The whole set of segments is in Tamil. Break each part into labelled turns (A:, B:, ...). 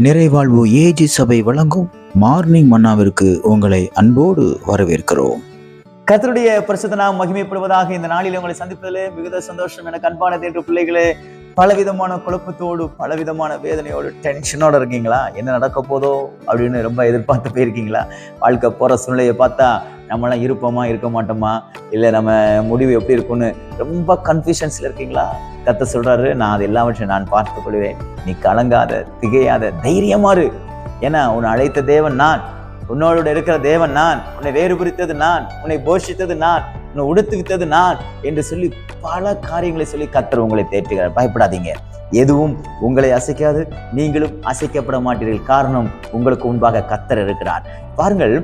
A: நிறைவாழ்வு ஏஜி சபை வழங்கும் மார்னிங் மன்னாவிற்கு உங்களை அன்போடு வரவேற்கிறோம்.
B: கத்தருடைய பரிசுத்த நாம் மகிமைப்படுவதாக இந்த நாளில் உங்களை சந்திப்பதில் மிகுந்த சந்தோஷம். எனக்கு அன்பான தேற்று பிள்ளைகளே பலவிதமான குழப்பத்தோடு பலவிதமான வேதனையோடு டென்ஷனோட இருக்கீங்களா? என்ன நடக்க போதோ அப்படின்னு ரொம்ப எதிர்பார்த்து போயிருக்கீங்களா? வாழ்க்கை போகிற சூழ்நிலையை பார்த்தா நம்மளாம் இருப்போமா இருக்க மாட்டோமா? இல்லை நம்ம முடிவு எப்படி இருக்கும்னு ரொம்ப கன்ஃபியூஷன்ஸில் இருக்கீங்களா? கத்த சொல்கிறாரு நான் அது எல்லாவற்றையும் நான் பார்த்து கொள்வேன். நீ கலங்காத திகையாத தைரியமாறு ஏன்னா உன்னை அழைத்த தேவன் நான். உன்னோட இருக்கிற தேவன் நான். உன்னை வேறுபுரித்தது நான். உன்னை போஷித்தது நான். உன்னை உடுத்துவித்தது நான் என்று சொல்லி பல காரியங்களை சொல்லி கத்தர் உங்களை தேற்றுகிறார். பயப்படாதீங்க. எதுவும் உங்களை அசைக்காது நீங்களும் அசைக்கப்பட மாட்டீர்கள். காரணம் உங்களுக்கு முன்பாக கத்தர் இருக்கிறார். பாருங்கள்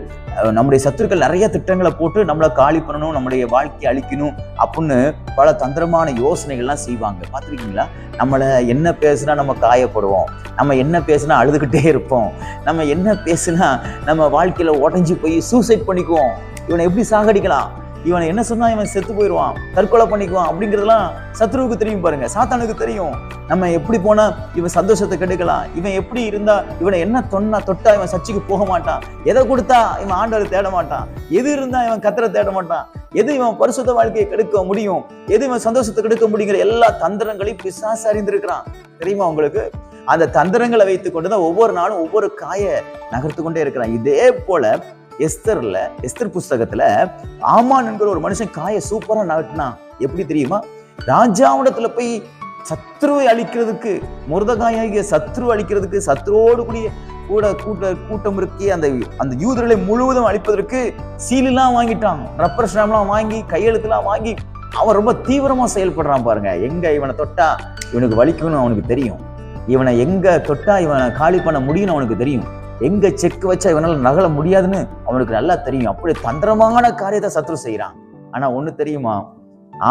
B: நம்முடைய சத்துருக்கள் நிறைய திட்டங்களை போட்டு நம்மளை காலி பண்ணணும் நம்முடைய வாழ்க்கையை அழிக்கணும் அப்படின்னு பல தந்திரமான யோசனைகள்லாம் செய்வாங்க. பார்த்துருக்கீங்களா? நம்மளை என்ன பேசுனா நம்ம காயப்படுவோம். நம்ம என்ன பேசுனா அழுதுகிட்டே இருப்போம். நம்ம என்ன பேசுனா நம்ம வாழ்க்கையில் உடஞ்சி போய் சூசைட் பண்ணிக்குவோம். இவனை எப்படி சாகடிக்கலாம்? இவனை என்ன சொன்னா இவன் செத்து போயிடுவான் தற்கொலை பண்ணிக்குவான் அப்படிங்கறதெல்லாம் சத்ருவுக்கு தெரியும் பாருங்க சாத்தானுக்கு தெரியும். நம்ம எப்படி போனா இவன் சந்தோஷத்தை கெடுக்கலாம் இவன் எப்படி இருந்தா இவனை என்ன தொன்னா தொட்டா இவன் சர்ச்சைக்கு போக மாட்டான்? எதை கொடுத்தா இவன் ஆண்டவர் தேட மாட்டான்? எது இருந்தா இவன் கத்தரை தேட மாட்டான்? எது இவன் பரிசுத்த வாழ்க்கையை கெடுக்க முடியும்? எது இவன் சந்தோஷத்தை கெடுக்க முடியுங்கிற எல்லா தந்திரங்களையும் பிசாசு அறிந்திருக்கிறான். தெரியுமா உங்களுக்கு? அந்த தந்திரங்களை வைத்துக் கொண்டுதான் ஒவ்வொரு நாளும் ஒவ்வொரு காயை நகர்த்து கொண்டே இருக்கிறான். இதே போல எஸ்தர்ல எஸ்தர் புஸ்தகத்துல ஆமான் என்கிற ஒரு மனுஷன் காய சூப்பரா நகட்டினான் எப்படி தெரியுமா? ராஜாவிடத்துல போய் சத்ருவை அழிக்கிறதுக்கு முருதகாயாகிய சத்ரு அழிக்கிறதுக்கு சத்ருவோடு கூடிய கூட கூட்ட கூட்டம் இருக்கி அந்த அந்த யூதர்களை முழுவதும் அழிப்பதற்கு சீலெல்லாம் வாங்கிட்டான் ரப்பர் ஸ்டாம்லாம் வாங்கி கையெழுத்துலாம் வாங்கி அவன் ரொம்ப தீவிரமா செயல்படுறான் பாருங்க. எங்க இவனை தொட்டா இவனுக்கு வலிக்கும்னு அவனுக்கு தெரியும். இவனை எங்க தொட்டா இவனை காலி பண்ண முடியும்னு அவனுக்கு தெரியும். எங்க செக் வச்சா இவனால நகல முடியாதுன்னு அவனுக்கு நல்லா தெரியும். அப்படி தந்திரமான காரியத்தை சத்ரு செய்யறான் ஆனா ஒண்ணு தெரியுமா?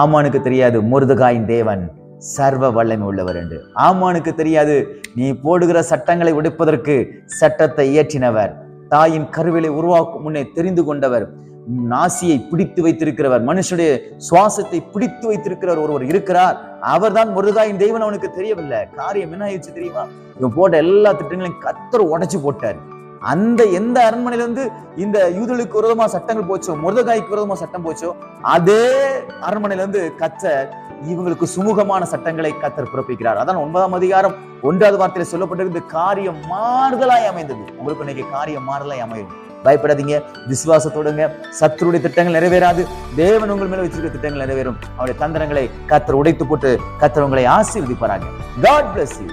B: ஆமானுக்கு தெரியாது முருதுகாயின் தேவன் சர்வ வல்லமை உள்ளவர் என்று. ஆமானுக்கு தெரியாது நீ போடுகிற சட்டங்களை உடைப்பதற்கு சட்டத்தை இயற்றினவர். தாயின் கருவிலை உருவாக்கும் முன்னே தெரிந்து கொண்டவர். நாசியை பிடித்து வைத்திருக்கிறவர் மனுஷனுடைய சுவாசத்தை பிடித்து வைத்திருக்கிறவர் ஒருவர் இருக்கிறார். அவர்தான் முருகாயின் தெய்வன் அவனுக்கு தெரியவில்லை. காரியம் என்ன ஆயிடுச்சு தெரியுமா? இவன் போட்ட எல்லா திட்டங்களையும் கத்தர் உடைச்சு போட்டார். அந்த எந்த அரண்மனையில இருந்து இந்த யூதர்களுக்கு விரோதமா சட்டங்கள் போச்சோ முருதகாய்க்கு விரோதமா சட்டம் போச்சோ அதே அரண்மனையில இருந்து கத்தர் இவங்களுக்கு சுமூகமான சட்டங்களை கத்தர் பிறப்பிக்கிறார். அதான் ஒன்பதாம் அதிகாரம் ஒன்றாவது வார்த்தையில சொல்லப்பட்டிருந்து காரியம் மாறுதலாய் அமைந்தது. உங்களுக்கு இன்னைக்கு காரியம் மாறுதலாய் அமையும். பயப்படாதீங்க. விசுவாசத்தோடுங்க. சத்துருடைய திட்டங்கள் நிறைவேறாது. தேவன் உங்கள் மேல வச்சிருக்க திட்டங்கள் நிறைவேறும். அவருடைய தந்திரங்களை கத்தர் உடைத்து போட்டு கத்தர் உங்களை ஆசீர்வதிப்பாராங்க காட் பிளஸ் யூ